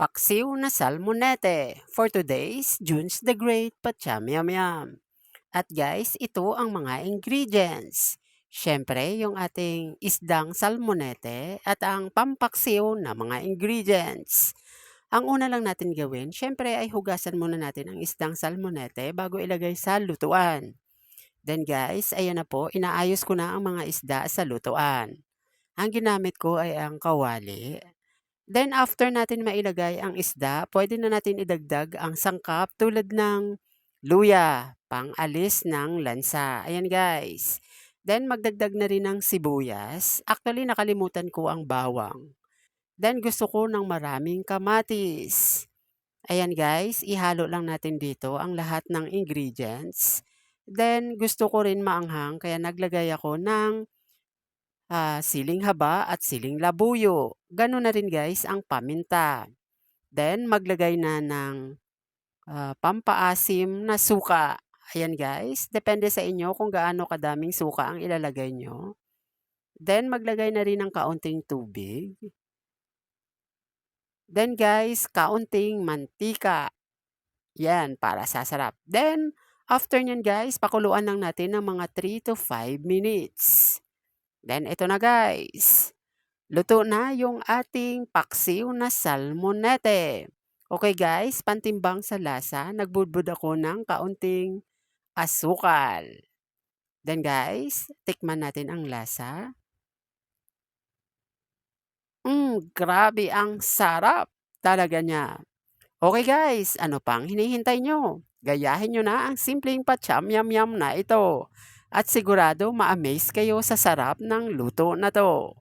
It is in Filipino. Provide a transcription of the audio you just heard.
Paksiw na salmonete for today's June's the Great Pacham Yam Yam. At guys, ito ang mga ingredients. Siyempre, yung ating isdang salmonete at ang pampaksiw na mga ingredients. Ang una lang natin gawin, siyempre ay hugasan muna natin ang isdang salmonete bago ilagay sa lutuan. Then guys, ayan na po, inaayos ko na ang mga isda sa lutuan. Ang ginamit ko ay ang kawali. Then after natin mailagay ang isda, pwede na natin idagdag ang sangkap tulad ng luya, pang-alis ng lansa. Ayan guys. Then magdagdag na rin ng sibuyas. Actually, nakalimutan ko ang bawang. Then gusto ko ng maraming kamatis. Ayan guys, ihalo lang natin dito ang lahat ng ingredients. Then gusto ko rin maanghang kaya naglagay ako ng ah, siling haba at siling labuyo. Gano'n na rin guys ang paminta. Then maglagay na ng ah, pampaasim na suka. Ayan guys, depende sa inyo kung gaano kadaming suka ang ilalagay nyo. Then maglagay na rin ng kaunting tubig. Then guys, kaunting mantika. Yan, para sa sarap. Then, after nyan guys, pakuluan lang natin ng mga 3 to 5 minutes. Then, ito na guys. Luto na yung ating paksiw na salmonete. Okay guys, pantimbang sa lasa, nagbudbud ako ng kaunting asukal. Then guys, tikman natin ang lasa. Mm, grabe ang sarap talaga niya. Okay guys, ano pang hinihintay nyo? Gayahin nyo na ang simpleng pacham yam yam na ito. At sigurado ma-amaze kayo sa sarap ng luto na to.